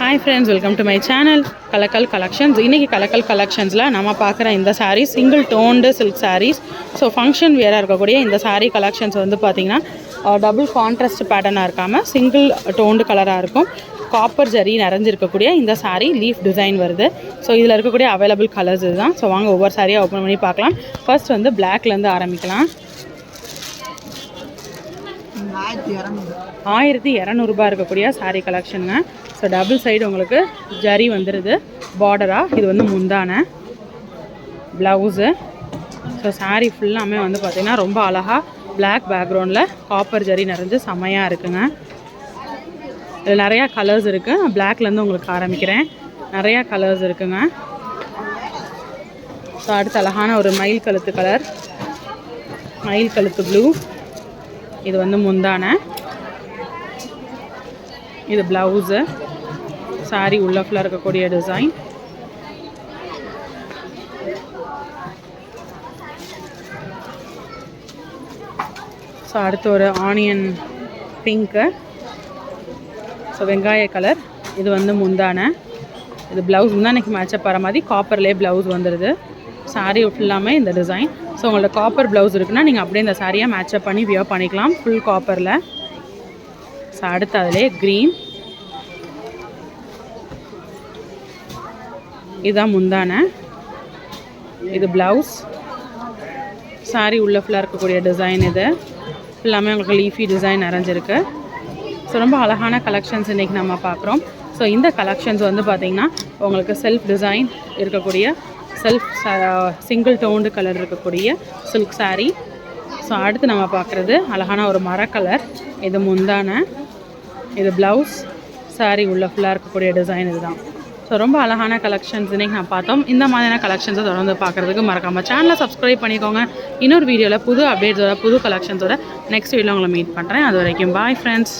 Hi friends welcome to my channel Kalakkal collections இன்றைக்கி கலக்கல் கலெக்ஷன்ஸில் நம்ம பார்க்குற இந்த sarees single toned silk sarees so function வியராக இருக்கக்கூடிய இந்த சாரீ கலெக்ஷன்ஸ் வந்து பார்த்திங்கன்னா டபுள் கான்ட்ராஸ்ட் பேட்டர்னாக இருக்காமல் சிங்கிள் டோன்டு கலராக இருக்கும். காப்பர் ஜரி நிறைஞ்சிருக்கக்கூடிய இந்த சாரீ லீஃப் டிசைன் வருது. ஸோ இதில் இருக்கக்கூடிய அவைலபிள் கலர்ஸ் இதுதான். ஸோ வாங்க ஒவ்வொரு சாரியாக ஓப்பன் பண்ணி பார்க்கலாம். ஃபர்ஸ்ட் வந்து பிளாக்லேருந்து ஆரம்பிக்கலாம். ஆயிரத்தி இரநூறு. ஆயிரத்தி இரநூறுபா இருக்கக்கூடிய சாரீ கலெக்ஷனுங்க ஸோ டபுள் சைடு உங்களுக்கு ஜரி வந்துடுது பார்டராக இது வந்து முந்தான. ப்ளவுஸு ஸோ சாரீ ஃபுல்லாமே வந்து பார்த்திங்கன்னா ரொம்ப அழகாக பிளாக் பேக்ரவுண்டில் காப்பர் ஜரி நிறைஞ்சு செமையாக இருக்குங்க. இதில் நிறையா கலர்ஸ் இருக்குது பிளாக்லேருந்து உங்களுக்கு ஆரம்பிக்கிறேன் நிறையா கலர்ஸ் இருக்குங்க. ஸோ அடுத்து அழகான ஒரு மயில் கழுத்து கலர் மயில் கழுத்து ப்ளூ இது வந்து முந்தான. இது ப்ளவுஸு சாரி உள்ள ஃபுல்லாக இருக்கக்கூடிய டிசைன் ஸோ அடுத்து ஒரு ஆனியன் பிங்க்கு ஸோ வெங்காய கலர் இது வந்து முந்தான. இது ப்ளவுஸ் முந்தானைக்கு மேட்சப் வர மாதிரி காப்பர்லேயே ப்ளவுஸ் வந்துடுது சாரி ஃபுல்லாமே இந்த டிசைன் ஸோ உங்கள்ட்ட காப்பர் ப்ளவுஸ் இருக்குன்னா நீங்கள் அப்படியே இந்த சாரியாக மேட்சப் பண்ணி வியர் பண்ணிக்கலாம். ஃபுல் காப்பரில் ஸோ அடுத்து அதிலே க்ரீன் இதுதான் முந்தான. இது ப்ளவுஸ் சாரி உள்ள ஃபுல்லாக இருக்கக்கூடிய டிசைன் இது. ஃபுல்லாமே உங்களுக்கு லீஃபி டிசைன் நிறைஞ்சிருக்கு. ஸோ ரொம்ப அழகான கலெக்ஷன்ஸ் இன்றைக்கி நம்ம பார்க்குறோம். ஸோ இந்த கலெக்ஷன்ஸ் வந்து பார்த்திங்கன்னா உங்களுக்கு செல்ஃப் டிசைன் இருக்கக்கூடிய செல்ஃப் சிங்கிள் டோன்டு கலர் இருக்கக்கூடிய சில்க் saree. ஸோ அடுத்து நம்ம பார்க்குறது அழகான ஒரு மர கலர் இது முந்தான. இது ப்ளவுஸ் saree உள்ள ஃபுல்லாக இருக்கக்கூடிய டிசைன் இதுதான். ஸோ ரொம்ப அழகான கலெக்ஷன்ஸ் இன்றைக்கி நான் பார்த்தோம். இந்த மாதிரியான கலெக்ஷன்ஸை தொடர்ந்து பார்க்குறதுக்கு மறக்காமல் சேனலை சப்ஸ்கிரைப் பண்ணிக்கோங்க. இன்னொரு வீடியோவில் புது அப்டேட்ஸோட புது கலெக்ஷன்ஸோட நெக்ஸ்ட் வீடியோவில் உங்களை மீட் பண்ணுறேன் அது வரைக்கும் பாய் ஃப்ரெண்ட்ஸ்